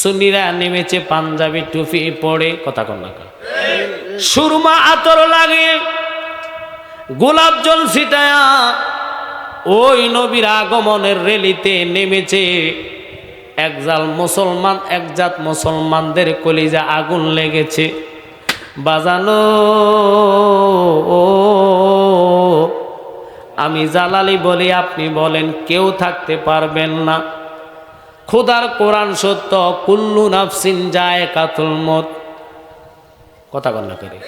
সুন্নিরা নেমেছে, পাঞ্জাবি টুপি পরে কথা কন না সুরমা আতর লাগে, গোলাপ জল ছিটায়া ওই নবীর আগমনের রেলিতে নেমেছে। একজাল মুসলমান একজাত মুসলমানদের কলিজা আগুন লেগেছে। বাজানো, আমি জালালি বলি, আপনি বলেন, কেউ থাকতে পারবেন না। খুদার কোরআন সত্য, কুল্লু নাফসিন যায় কাতুল মত কথা কন করে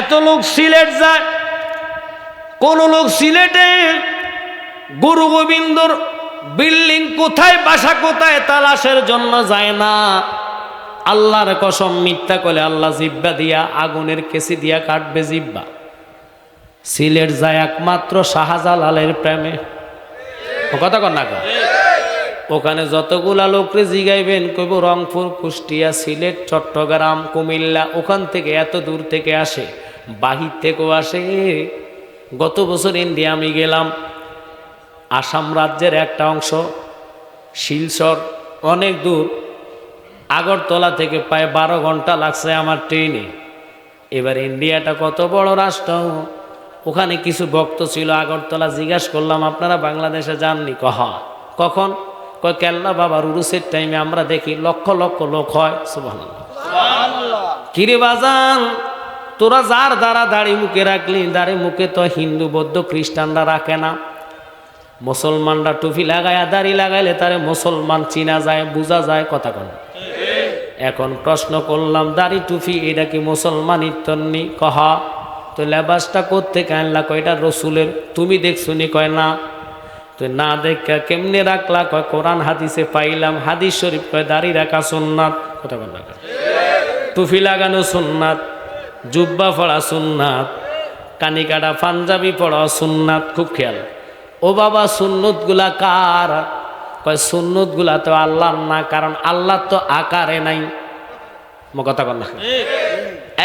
এত লোক সিলেট যায়, কোন লোক সিলেটে গুরু গোবিন্দর বিল্ডিং কোথায়, বাসা কোথায়, তালাশের জন্য যায় না। আল্লাহর কসম মিথ্যা করে আল্লাহ জিব্বা দিয়া, আগুনের কেসি দিয়া কাটবে জিব্বা সিলেট যায় একমাত্র শাহজালালের প্রেমে। কথা কন না কন? ওখানে যতগুলা লোকরে জিগাইবেন কইব রংপুর, কুষ্টিয়া, সিলেট, চট্টগ্রাম, কুমিল্লা, ওখান থেকে এত দূর থেকে আসে, বাহির থেকেও আসে। গত বছর ইন্ডিয়া আমি গেলাম, আসাম রাজ্যের একটা অংশ, শিলচর, অনেক দূর। আগরতলা থেকে প্রায় বারো ঘণ্টা লাগছে আমার ট্রেনে। এবার ইন্ডিয়াটা কত বড় রাষ্ট্র। ওখানে কিছু ভক্ত ছিল, আগরতলা জিজ্ঞাসা করলাম, আপনারা বাংলাদেশে যাননি কহ কখন? কয় কেল্লা বাবার উরুসের টাইমে আমরা দেখি লক্ষ লক্ষ লোক হয়। সুবহানাল্লাহ। কিরে বাজান তোরা যার দ্বারা দাড়ি মুখে রাখলি দাড়ি মুখে তো হিন্দু বৌদ্ধ খ্রিস্টানরা রাখে না। মুসলমানরা টুপি লাগায়া দাড়ি লাগাইলে তারে মুসলমান চিনা যায় বোঝা যায় কথা কন। এখন প্রশ্ন করলাম দাড়ি টুপি এটা কি মুসলমান ইত্তন্নি কহা তো লেবাসটা করতে কানলা কয়টা রসুলের। তুমি দেখছ নি? কয় না। তো না দেখা কেমনে রাখলা? কয়, কোরআন হাদিসে পাইলাম, হাদিস শরীফ কয়, দাড়ি রাখা সুন্নাত। কথা না টুপি লাগানো সুন্নাত, জুব্বা পড়া সুন্নাত, কানি কাটা পাঞ্জাবি পড়া সুন্নাত, খুব খেয়াল। ও বাবা, সুন্নতগুলা কার? কয়, সুন্নতগুলা তো আল্লাহর না, কারণ আল্লাহ তো আকারে নাই। কথা না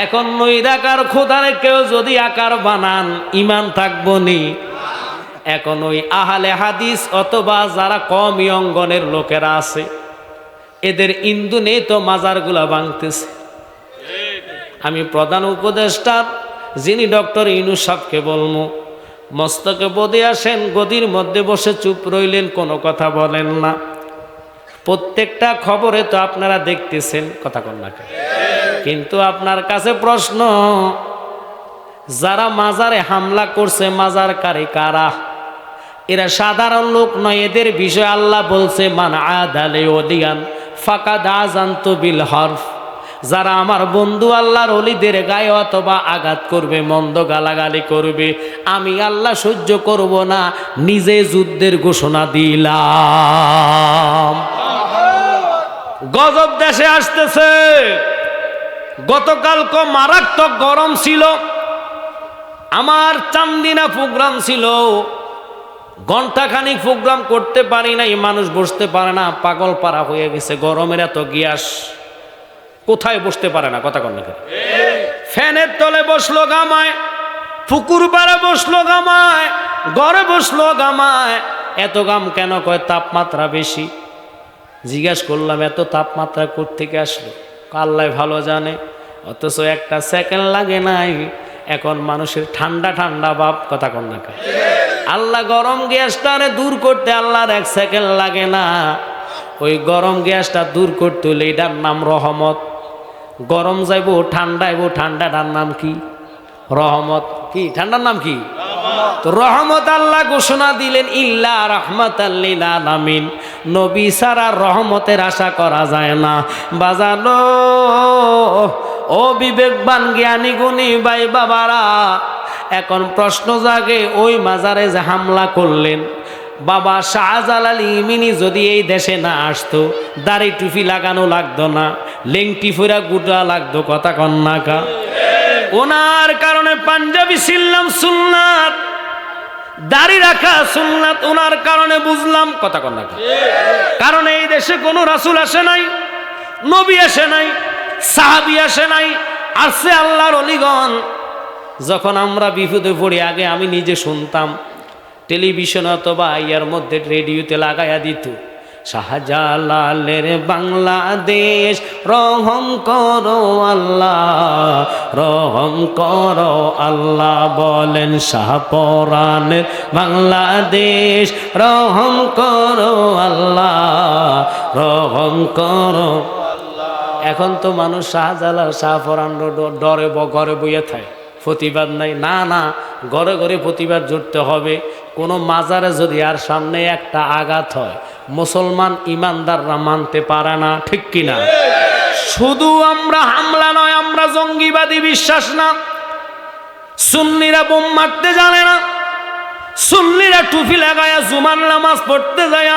এখন নৈরাকার খোদারে কেউ যদি আকার বানান ইমান থাকব নি। এখন ওই আহালে হাদিস অথবা যারা কম অঙ্গনের লোকেরা আছে, এদের ইন্দু নেই তো মাজারগুলা ভাঙতেছে। আমি প্রধান উপদেষ্টার, যিনি ডক্টর ইনুস সাহকে বলব, মস্তকে বদে আসেন, গদির মধ্যে বসে চুপ রইলেন, কোনো কথা বলেন না। প্রত্যেকটা খবরে তো আপনারা দেখতেছেন, কথা কন না কিন্তু আপনার কাছে প্রশ্ন, যারা মাজারে হামলা করছে, মাজার কারে কারা? এরা সাধারণ লোক নয়, এদের বিষয় আল্লাহ বলছে, মান আদালে ওদিয়ান ফাঁকা দাজান্ত বিল হরফ। যারা আমার বন্ধু আল্লাহর অলিদের গায়ে অথবা আঘাত করবে, মন্দ গালাগালি করবে, আমি আল্লাহ সহ্য করব না, নিজে যুদ্ধের ঘোষণা দিলাম। গজব দেশে আসতেছে। গতকাল ক মারাত্মক গরম ছিল, আমার চান্দিনা প্রোগ্রাম ছিল। ঘন্টাখানিক প্রোগ্রাম করতে পারি নাই, মানুষ বসতে পারে না, পাগল পাড়া হয়ে গেছে, গরমের এত গিয়াস। কোথায় বসতে পারে না, কথা কন্যা ফ্যানের তলে বসল গামায়, পুকুর পাড়ে বসল গামায়, ঘরে বসল গামায়। এত গাম কেন কয়, তাপমাত্রা বেশি? জিজ্ঞাসা করলাম, এত তাপমাত্রা থেকে আসলো? আল্লাহ ভালো জানে, অথচ একটা সেকেন্ড লাগে নাই। এখন মানুষের ঠান্ডা ঠান্ডা ভাব, কথা কন্যা আল্লাহ গরম গ্যাসটারে দূর করতে আল্লাহর এক সেকেন্ড লাগে না। ওই গরম গ্যাসটা দূর করতে হলে এটার নাম রহমত। গরম যাইব ঠান্ডাইব ঠান্ডাটার নাম কি? রহমত। কি? ঠান্ডার নাম কি? তো রহমত আল্লাহ ঘোষণা দিলেন ইল্লা রহমত আল্লিন নবী সারা রহমতের আশা করা যায় না। বাজানো ও বিবেকবান জ্ঞানী গুণী ভাই বাবারা এখন প্রশ্ন জাগে, ওই মাজারে যে হামলা করলেন, বাবা শাহজালাল ইমিনি যদি এই দেশে না আসতো, দাড়ি টুপি লাগানো লাগতো না, লেংটি ফুরা গুটা লাগতো, কথা কন্যাকা ওনার কারণে পাঞ্জাবি ছিলাম সুন্নাত, দাড়ি রাখা সুন্নাত, ওনার কারণে বুঝলাম, কথা কন্যাকা কারণ এই দেশে কোনো রাসুল আসে নাই, নবী আসে নাই, সাহাবি আসে নাই আসছে আল্লাহর অলিগণ যখন আমরা বিপদে পড়ি, আগে আমি নিজে শুনতাম। টেলিভিশন অথবা ইয়ার মধ্যে রেডিওতে লাগাইয়া দিত। শাহজালালের বাংলাদেশ, রহম করো আল্লাহ, রহম করো আল্লাহ বলেন শাহপরানের বাংলাদেশ, রহম করো আল্লাহ, রহম করো। এখন তো মানুষ শাহজালাল শাহপরান ডরে ঘরে বইয়ে থাকে। প্রতিবাদ নাই। না না, ঘরে ঘরে প্রতিবাদ জুড়তে হবে। কোনো মাজারে যদি আর সামনে একটা আঘাত হয়, মুসলমান ইমানদাররা মানতে পারে না, ঠিক কিনা শুধু আমরা হামলা নয়, আমরা জঙ্গিবাদী বিশ্বাস না। সুন্নিরা বোম মারতে জানে না। সুন্নিরা টুপি লাগায়া জুমান নামাজ পড়তে যায়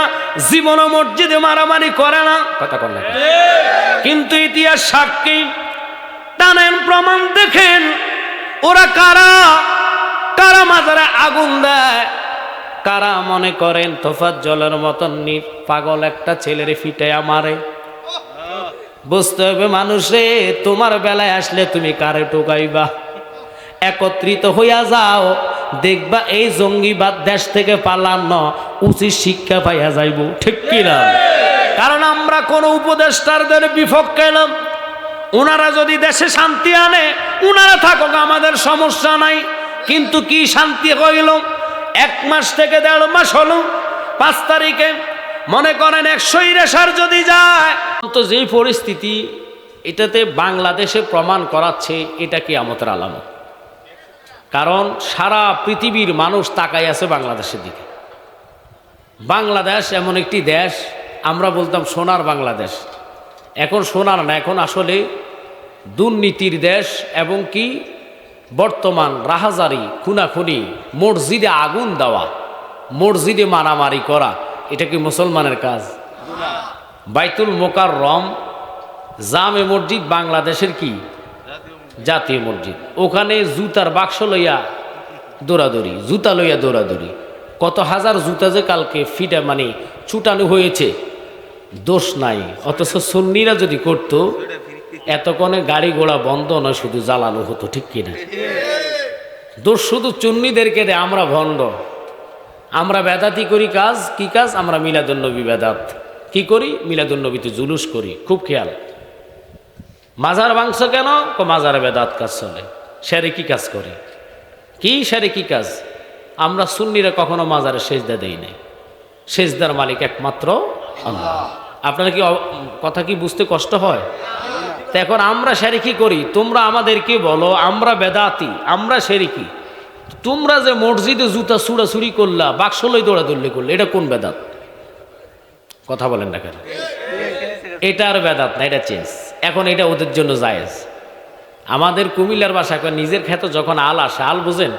জীবন মসজিদে মারামারি করে না। কথা কর কিন্তু ইতিহাস সাক্ষী, টানেন প্রমাণ দেখেন ওরা কারা? কারা মাজারে আগুন দেয়? কারা মনে করেন তোফাত জলের মতন নি পাগল একটা ছেলের ফিটাইয়া মারে। বুঝতে হবে মানুষে, তোমার বেলায় আসলে তুমি কারে টোকাইবা একত্রিত হইয়া যাও, দেখবা এই জঙ্গিবাদ দেশ থেকে পালানো উচিত শিক্ষা পাইয়া যাইব। ঠিক কিনা? কারণ আমরা কোন উপদেষ্টারদের বিপক্ষে এলাম। ওনারা যদি দেশে শান্তি আনে ওনারা থাকুক, আমাদের সমস্যা নাই। কিন্তু কি শান্তি হইল এক মাস থেকে দেড় মাস হলো, পাঁচ তারিখে। মনে করেন একশোই রেশার যদি যায় তো যেই পরিস্থিতি, এটাতে বাংলাদেশে প্রমাণ করাচ্ছে, এটা কি আমতের আলামত। কারণ সারা পৃথিবীর মানুষ তাকাই আছে বাংলাদেশের দিকে। বাংলাদেশ এমন একটি দেশ, আমরা বলতাম সোনার বাংলাদেশ। এখন সোনার না, এখন আসলে দুর্নীতির দেশ এবং কি বর্তমান রাহাজারি, খুনাখুনি, মসজিদে আগুন দেওয়া, মসজিদে মারামারি করা, এটা কি মুসলমানের কাজ? বাইতুল মোকার রম জামে মসজিদ বাংলাদেশের কি? জাতীয় মসজিদ। ওখানে জুতার বাক্স লইয়া দৌড়াদৌড়ি, জুতা লইয়া দৌড়াদৌড়ি। কত হাজার জুতা যে কালকে ফিটা মানে ছুটানো হয়েছে। দোষ নাই। অথচ সুন্নিরা যদি করতো, এতক্ষণে গাড়ি ঘোড়া বন্ধ নয়, শুধু জ্বালানো হতো, ঠিক কিনা দোষ শুধু চুন্নিদেরকে দেয়, আমরা ভণ্ড। আমরা বেদাতি করি কাজ, কি কাজ? আমরা মিলাদুন্নবী বেদাত। কি করি? মিলাদুন্নবীতে জুলুস করি, খুব খেয়াল। মাজার মাংস কেন? মাজারে বেদাত কাজ চলে। সেরে কি কাজ করে? কি সেরে কি কাজ? আমরা সুন্নিরা কখনো মাজারে সেজদা দেই নাই। সেজদার মালিক একমাত্র আপনারা কি কথা কি বুঝতে কষ্ট হয়? তো এখন আমরা সেরিকি করি, তোমরা আমাদেরকে বলো, আমরা বেদাতি, আমরা সেরিকি। তোমরা যে মসজিদে জুতা চুড়াচুরি করলা, বাক্সলই দৌড়াদৌড়ি করলে, এটা কোন বেদাত? কথা বলেন না কেন? এটা আর বেদাত না, এটা চেঞ্জ। এখন এটা ওদের জন্য জায়েজ। আমাদের কুমিল্লার বাসা নিজের ক্ষেত যখন আল আসে, আল বুঝেন?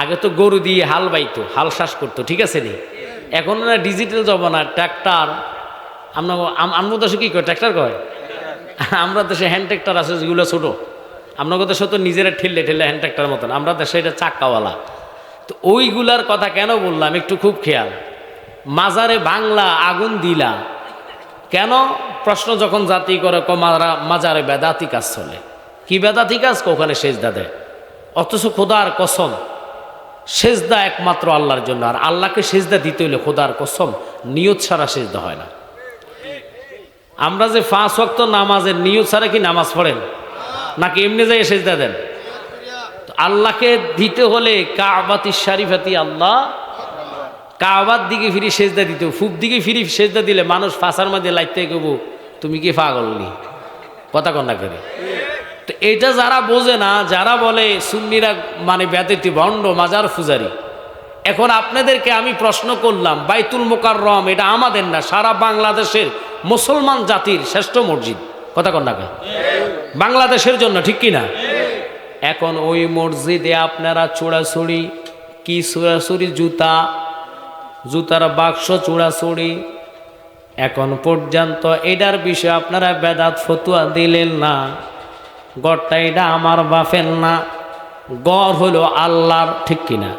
আগে তো গরু দিয়ে হাল বাইতো, হাল শ্বাস করতো, ঠিক আছে নি? এখন না ডিজিটাল জমানা ট্র্যাক্টর আমরা আমরা দেশে কি কয় ট্র্যাক্টর কয়? আমরা দেশে হ্যান্ড ট্র্যাক্টর আছে, যেগুলো ছোটো। আপনার দেশে তো নিজেরা ঠেললে ঠেললে হ্যান্ড ট্র্যাক্টর মতন। আমরা দেশে এটা চাক্কাওয়ালা। তো ওইগুলার কথা কেন বললাম? একটু খুব খেয়াল। মাজারে বাংলা আগুন দিলা। কেন? প্রশ্ন যখন জাতি করে কমারা মাজারে বেদাতি কাজ চলে। কি বেদাতি কাজ? ওখানে সেজদা দেয়। অথচ খোদার কসম। সেজদা একমাত্র আল্লাহর জন্য। আর আল্লাহকে সেজদা দিতে হলে খোদার কসম, নিয়ত ছাড়া সেজদা হয় না। আমরা যে ফাঁস ওয়াক্ত নামাজের নিয়ত ছাড়া কি নামাজ পড়েন? নাকি এমনি যাই সেজদা দেন? আল্লাহকে দিতে হলে কাবাতি শারিফাতি আল্লাহ, কাবার দিকে ফিরি সেজদা দিতে। ফুপ দিকে ফিরি সেজদা দিলে মানুষ ফাঁসার মধ্যে লাইতে কবু তুমি কি পাগল কথা কন্যা করে তো এটা যারা বোঝে না, যারা বলে সুন্নিরা মানে ব্যাতিটি ভণ্ড, মাজার ফুজারি, এখন আপনাদেরকে আমি প্রশ্ন করলাম, বাইতুল মোকার রম এটা আমাদের না, সারা বাংলাদেশের মুসলমান জাতির শ্রেষ্ঠ মসজিদ। কথা কন্যা কে? বাংলাদেশের জন্য, ঠিক কি না এখন ওই মসজিদে আপনারা চোড়াছুড়ি কি চোরাছুরি জুতা? জুতার বাক্স চূড়াচুড়ি। এখন পর্যন্ত এটার বিষয়ে আপনারা বেদাত ফতুয়া দিলেন না। গড়টা এটা আমার বাফের না। গড় হলো আল্লাহর, ঠিক কিনা?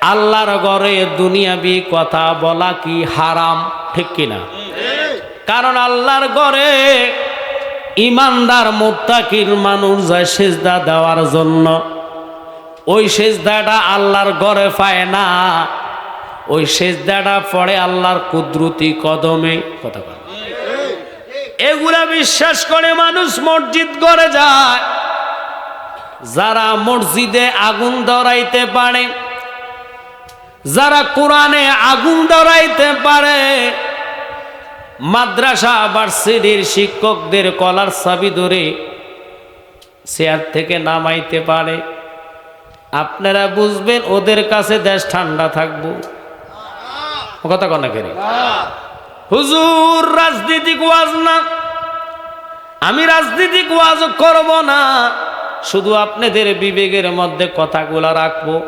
আল্লাহর গড়ে দুনিয়াবি কথা বলা কি হারাম, ঠিক কিনা? কারণ আল্লাহর গড়ে ইমানদার, মোত্তাকির মানুষ যায় সেজদা দেওয়ার জন্য। ওই সেজদাটা আল্লাহর গড়ে পায় না। ওই সেজদাটা পড়ে আল্লাহর কুদরতি কদমে। কথা এগুলা বিশ্বাস করে মানুষ মসজিদ করে যায়। যারা মসজিদে আগুন ধরাইতে পারে, যারা কোরআনে আগুন ধরাইতে পারে, মাদ্রাসা, ভার্সিটির শিক্ষকদের কলার চাবি ধরে চেয়ার থেকে নামাইতে পারে। আপনারা বুঝবেন, ওদের কাছে দেশ ঠান্ডা থাকব। কথা কনা কেরে হুজুর, রাজনীতিক ওয়াজ না। আমি রাজনীতিক ওয়াজ করব না। শুধু আপনাদের বিবেকের মধ্যে কথাগুলো রাখব।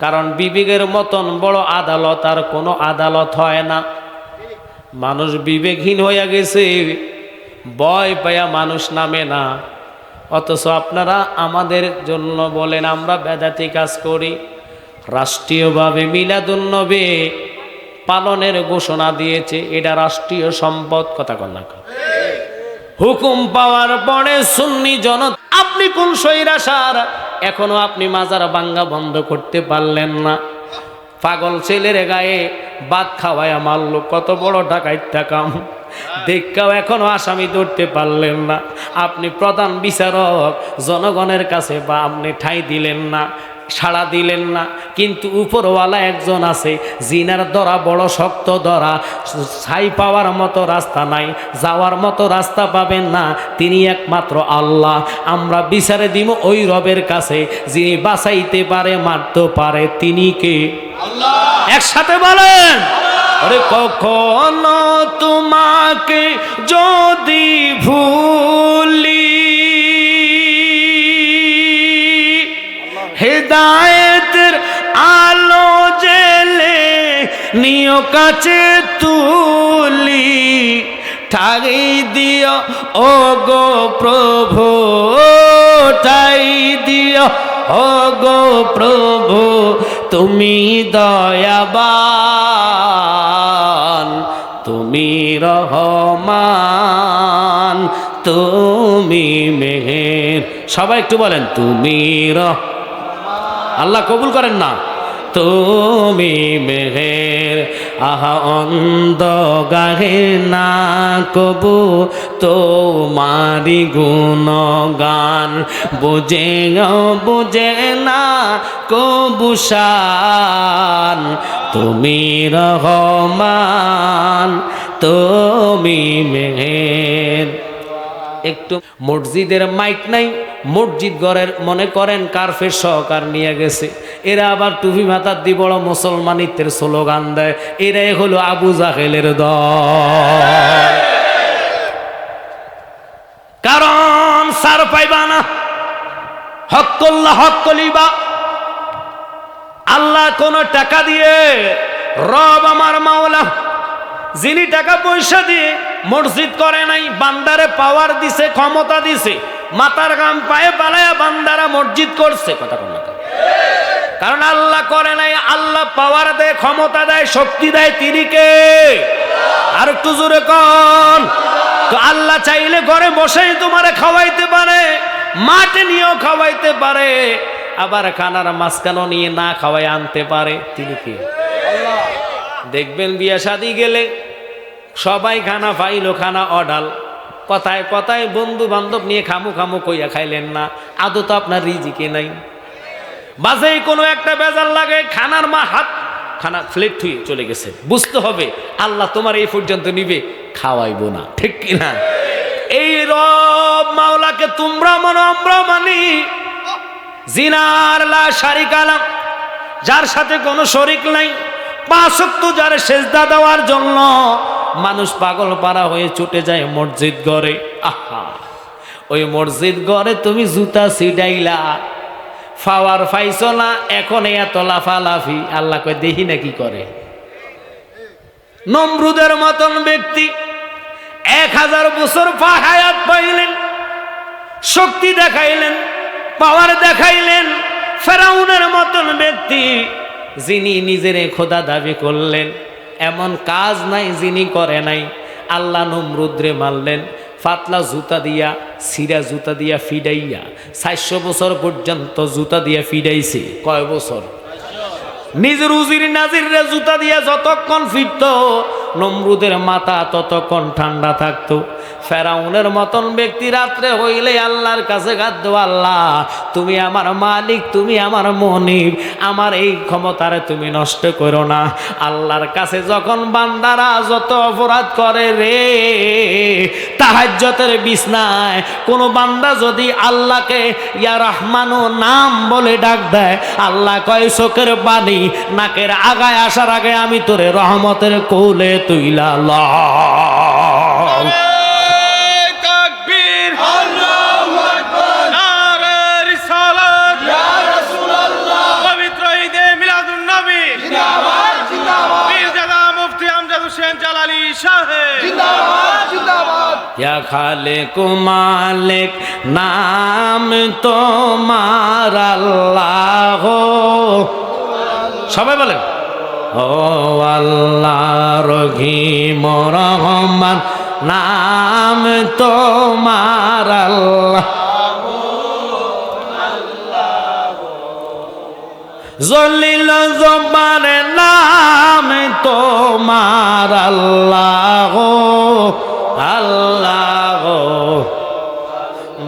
কারণ বিবেকের মতন বড় আদালত আর কোনো আদালত হয় না। মানুষ বিবেকহীন হয়ে গেছে। ভয় পায়া মানুষ নামে না। অথচ আপনারা আমাদের জন্য বলেন, আমরা বেদাতি কাজ করি। রাষ্ট্রীয়ভাবে মিলাদুন্নবে পালনের ঘোষণা দিয়েছে, এটা রাষ্ট্রীয় সম্পদ, কথা কন্যা হুকুম পাওয়ার পরে সুন্নি জন আপনি কোন সৈরাসার এখনও আপনি মাজার বাঙ্গা বন্ধ করতে পারলেন না। পাগল ছেলের গায়ে বাদ খাওয়ায় মারল কত বড় ডাকাইতা কাম দেখাও এখনও আসামি ধরতে পারলেন না। আপনি প্রধান বিচারক, জনগণের কাছে বা আপনি ঠাই দিলেন না। সাড়া দিলেন না। কিন্তু উপরওয়ালা একজন আছে জিনার দরা বড় শক্ত দরা ছাই পাওয়ার মতো রাস্তা নাই যাওয়ার মতো রাস্তা পাবেন না তিনি একমাত্র আল্লাহ। আমরা বিচারে দিব ওই রবের কাছে যিনি বাঁচাইতে পারে মারতে পারে তিনি কে? একসাথে বলেন। আরে কখনো তোমাকে যদি ভুলি হেদায়েতের আলো জেলে নিয় কাছে তুলি। ঠাই দিও ও গো প্রভু, ঠাই দিও ও গো প্রভু, তুমি দয়াবান, তুমি রহমান, তুমি মেহের। সবাই একটু বলেন, তুমি রহ আল্লাহ কবুল করেন না। তুমি মেহের আহা অন্ধ গাহে না কবু তোমারি গুণ গান বুঝে বুঝে না কবুসান তুমি রহমান, তুমি মেহের একটু মসজিদের মাইক নাই, মসজিদ ঘরের মনে করেন কার্ফের সহকার নিয়ে গেছে। এরা আবার টুপি মাথার দি বড় মুসলমানিত্বের স্লোগান দেয়, এরাই হলো আবু জাহেলের দল। কারণ সার পাইবা না হকল্লা হক কলিবা আল্লাহ কোন টাকা দিয়ে রব আমার মাওলা যিনি টাকা পয়সা দিয়ে মসজিদ করে নাই, বান্দারে পাওয়ার দিছে, ক্ষমতা দিছে মাতার গাম পায়ে পালায়া বান্দারা মসজিদ করছে। কথা কোন কারণ আল্লাহ করে নাই, আল্লাহ পাওয়ার দেয়, ক্ষমতা দেয়, শক্তি দেয়, তিনি কে? আর একটু জোরে কন। তো আল্লাহ চাইলে ঘরে বসেই তোমারে খাওয়াইতে পারে, মাঠে নিয়েও খাওয়াইতে পারে, আবার খানার মাঝখানো নিয়ে না খাওয়াই আনতে পারে, তিনি কে? দেখবেন বিয়া শাদি গেলে সবাই খানা পাইলো খানা অডাল। কথায় কথায় বন্ধু বান্ধব নিয়ে খামু খামু কইয়া খাইলেন না। আদৌ তো আপনার রিজিকে নাই। বাজেই কোনো একটা বেজার লাগে, খানার মা হাত, খানা ফ্লেট থুয়ে চলে গেছে। বুঝতে হবে, আল্লাহ তোমার এই পর্যন্ত নিবে, খাওয়াইবো না। ঠিক কিনা এই রব মাওলাকে তোমরা মনো আমরা মানি। জিনার লা আলাম, যার সাথে কোনো শরিক নাই। পাঁচক্ত যার সেজদা দেওয়ার জন্য মানুষ পাগল পাড়া হয়ে ছুটে যায় মসজিদ ঘরে। আহা, ওই মসজিদ ঘরে তুমি জুতা সিডাইলা ফাওয়ার ফাইছ না, এখন এত লাফালাফি। আল্লাহ কয়, দেখি না কি করে? নমরুদের মতন ব্যক্তি, এক হাজার বছর পা হায়াত পাইলেন, শক্তি দেখাইলেন, পাওয়ার দেখাইলেন, ফেরাউনের মতন ব্যক্তি। যিনি নিজের খোদা দাবি করলেন। এমন কাজ নাই যিনি করে নাই। আল্লাহ নমরুদ্রে মারলেন, ফাতলা জুতা দিয়া, সিরা জুতা দিয়া ফিডাইয়া সাতশো বছর পর্যন্ত জুতা দিয়া ফিডাইছে কয় বছর? নিজের উজির নাজির জুতা দিয়া যতক্ষণ ফিরত নমরুদের মাথা ততক্ষণ ঠান্ডা থাকতো। ফেরাউনের মতন ব্যক্তি রাত্রে হইলে আল্লাহর কাছে গাদ্য আল্লাহ, তুমি আমার মালিক, তুমি আমার মনিব, আমার এই ক্ষমতারে তুমি নষ্ট করো না। আল্লাহর কাছে যখন বান্দারা যত অপরাধ করে রে, তাহাজ্যতের বিছনায় কোনো বান্দা যদি আল্লাহকে ইয়া রহমানো নাম বলে ডাক দেয়, আল্লাহ কয়, চোখের পানি, নাকের আগায় আসার আগে আমি তোরে রহমতের কোলে তুইলা ল ইয়া খালেক মালিক নাম তোমার আল্লাহ। সবাই বলেন। ও আল্লাহ রহিম রহমান, নাম তোমার জলিল জব্বার নাম তোমার আল্লাহ। আল্লাহ।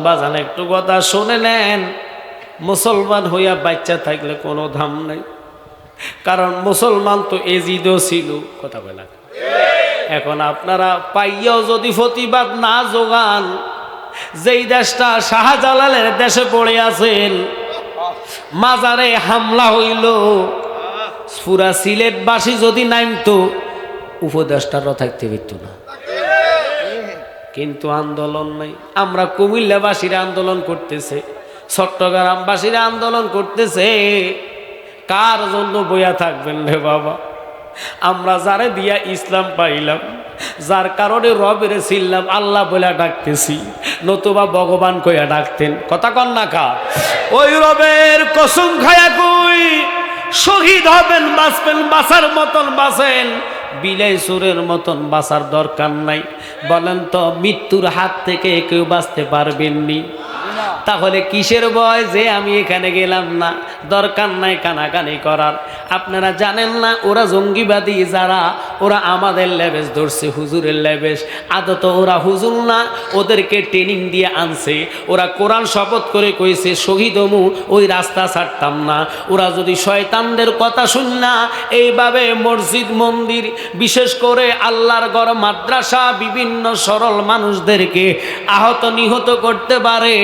বাজান, একটু কথা শুনে নেন। মুসলমান হইয়া বাচ্চা থাকলে কোনো ধাম নেই। কারণ মুসলমান তো এজিদও ছিল। কথা বলা এখন আপনারা পাইয়াও যদি প্রতিবাদ না যোগান, যেই দেশটা শাহজালালের দেশে পড়ে আছেন, মাজারে হামলা হইল, পুরা সিলেটবাসী যদি নামতো উপদেষ্টারও থাকতে পারত না। কিন্তু আন্দোলন নাই। আমরা কুমিল্লাবাসীরা আন্দোলন করতেছে, চট্টগ্রামবাসীরা আন্দোলন করতেছে। কার জন্য বইয়া থাকবেন রে বাবা? আমরা যারে দিয়া ইসলাম পাইলাম, যার কারণে রবের ছিলাম আল্লাহ বলে ডাকতেছি, নতুবা ভগবান কইয়া ডাকতেন। কথা কন না কা? ওই রবের কসম খায়া কই, শহীদ হবেন, বাঁচবেন, বাঁচার মতন বাঁচেন, বিলাই সুরের মতন বাঁচার দরকার নাই। বলেন তো, মৃত্যুর হাত থেকে কেউ বাঁচতে পারবেননি? তাহলে কিসের ভয় যে আমি এখানে গেলাম না? দরকার নাই কানাকানি করার। আপনারা জানেন না, ওরা জঙ্গিবাদী যারা, ওরা আমাদের লেবেস ধরছে, হুজুরের লেবেস আদত ওরা হুজুর না, ওদেরকে ট্রেনিং দিয়ে আনছে। ওরা কোরআন শপথ করে কইছে, শহীদ মু ওই রাস্তা ছাড়তাম না। ওরা যদি শয়তানদের কথা শুন না, এইভাবে মসজিদ, মন্দির, বিশেষ করে আল্লাহর গড় মাদ্রাসা, বিভিন্ন সরল মানুষদেরকে আহত নিহত করতে পারে।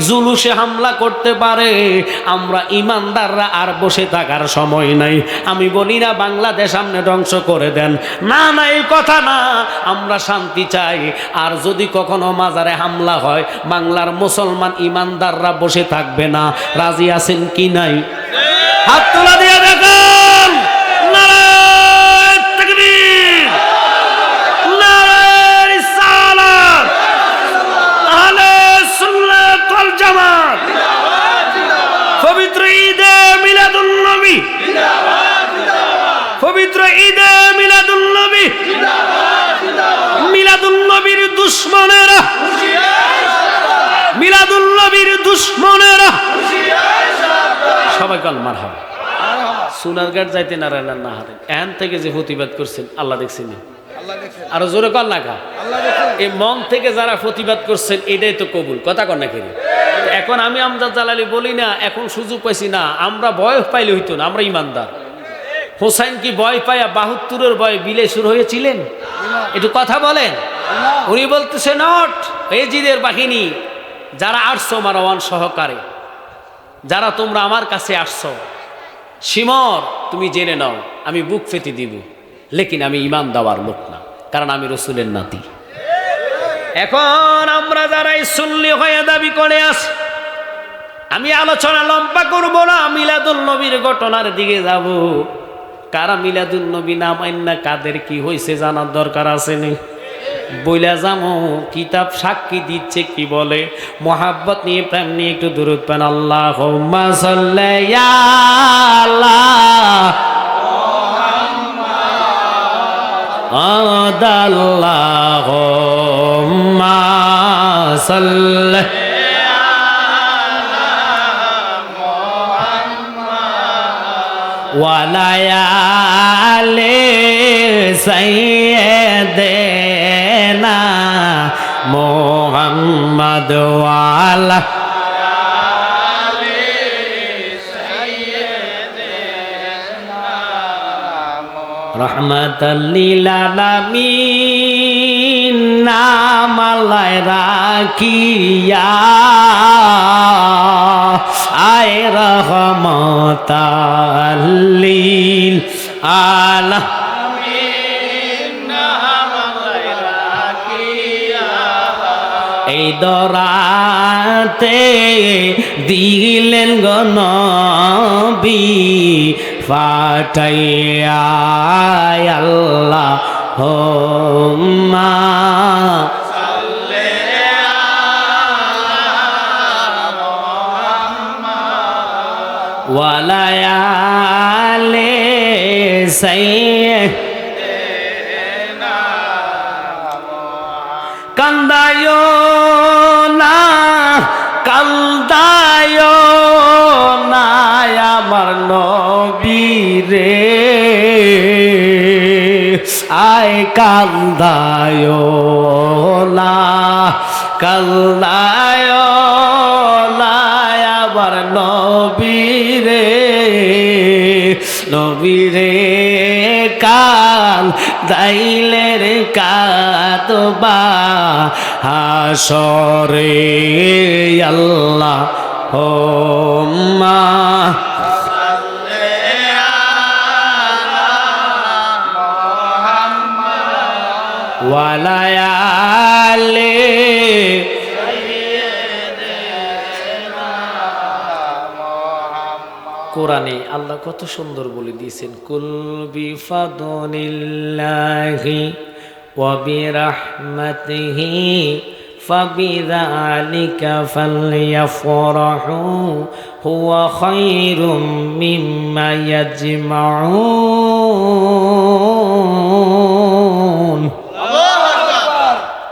জুলুসে হামলা করতে পারে। আমরা ইমানদাররা আর বসে থাকার সময় নাই। আমি বলি না, বাংলাদেশ আপনি ধ্বংস করে দেন। না না, এই কথা না। আমরা শান্তি চাই। আর যদি কখনো মাজারে হামলা হয়, বাংলার মুসলমান ইমানদাররা বসে থাকবে না। রাজি আছেন কি নাই? হাত তোলা দিয়ে দেখুন দুশ্মনেরা। মিলাদুন নবীর দুশ্মনেরা। সবাই কল মার হবে সোনারঘাট যাইতে নারায়ণ না হারেন এখান থেকে যে প্রতিবাদ করছেন আল্লাহ দেখছেন আরও জোরে কল না কা এই মন থেকে যারা প্রতিবাদ করছেন এটাই তো কবুল। কথা কর না এখন আমি আমজাদ জালালি বলি না এখন সুযোগ পাইছি না। আমরা বয়স পাইলে হইতো না আমরা ইমানদার। হোসাইন কি ভয় পাইয়া বাহাত্তরের ভয় বিলে শুরু হয়েছিলেন? একটু কথা বলেন। উনি বলতেছে, নট এজিদের বাহিনী, যারা আসছো মারওয়ান সহকারে, যারা তোমরা আমার কাছে আসছো সিমর তুমি জেনে নাও, আমি বুক ফেতে দিব, লেকিন আমি ইমান দেওয়ার লোক না, কারণ আমি রসুলের নাতি। এখন আমরা যারা এই সুন্নি হয়ে দাবি করে আস আমি আলোচনা লম্বা করব না মিলাদুল নবীর ঘটনার দিকে যাব। কারা মিলাদুল নবী নাম না কাদের কি হয়েছে জানার দরকার আছে নি? বইলা যামো, কিতাব সাক্ষী দিচ্ছে কি বলে? মোহাব্বত নিয়ে, প্রেম নিয়ে একটু দূরত পান আল্লাহ আদাল্লাহ সাল্লাহ ওয়ালায়ালে সাইয়েদেনা মোহাম্মদ ওয়ালা রহমতাল্লিল আলামিন নামালায় রাখিয়া। আয় রহমতাল্লিল আলা দরাতে দিলেন গনবি ফাটাইয়া আল্লাহ হোম্মা ওয়ালায়ালে সাইয়ে নবীরে। আয় কান্দায় না কান্দায় না আমার নবীরে নবীরে কাল দাইলের কাতবা, হাসরে আল্লাহ ও মা ওয়ালায়ালে। কোরআনে আল্লাহ কত সুন্দর বলে দিয়েছেন, কুল বিফাদনিল্লাহি ওয়া বিরাহমাতিহি ফাবিযালিকা ফালইফরাহু হুয়া খায়রুম মিম্মা ইয়াজমাউন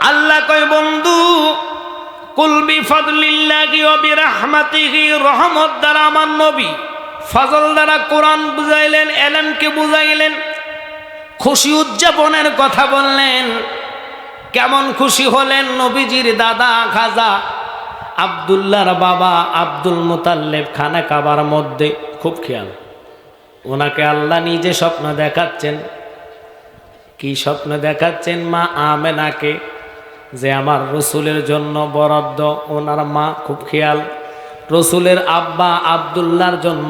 আল্লাহ কয় বন্ধু কুলবি ফদলিল্লাহি বিরাহমাতিহি, রহমত দ্বারা আমার নবী ফজল দ্বারা কোরআন বুঝাইলেন, এলেমকে বুঝাইলেন, খুশি উদযাপনের কথা বললেন। কেমন খুশি হলেন নবীজির দাদা খাজা আবদুল্লাহর বাবা আব্দুল মোতাল্লেব খানা কাবার মধ্যে, খুব খেয়াল। ওনাকে আল্লাহ নিজে স্বপ্ন দেখাচ্ছেন। কি স্বপ্ন দেখাচ্ছেন মা আমেনাকে? যে আমার রসুলের জন্য বরাদ্দ ওনার মা খুব খেয়াল। রসুলের আব্বা আবদুল্লার জন্য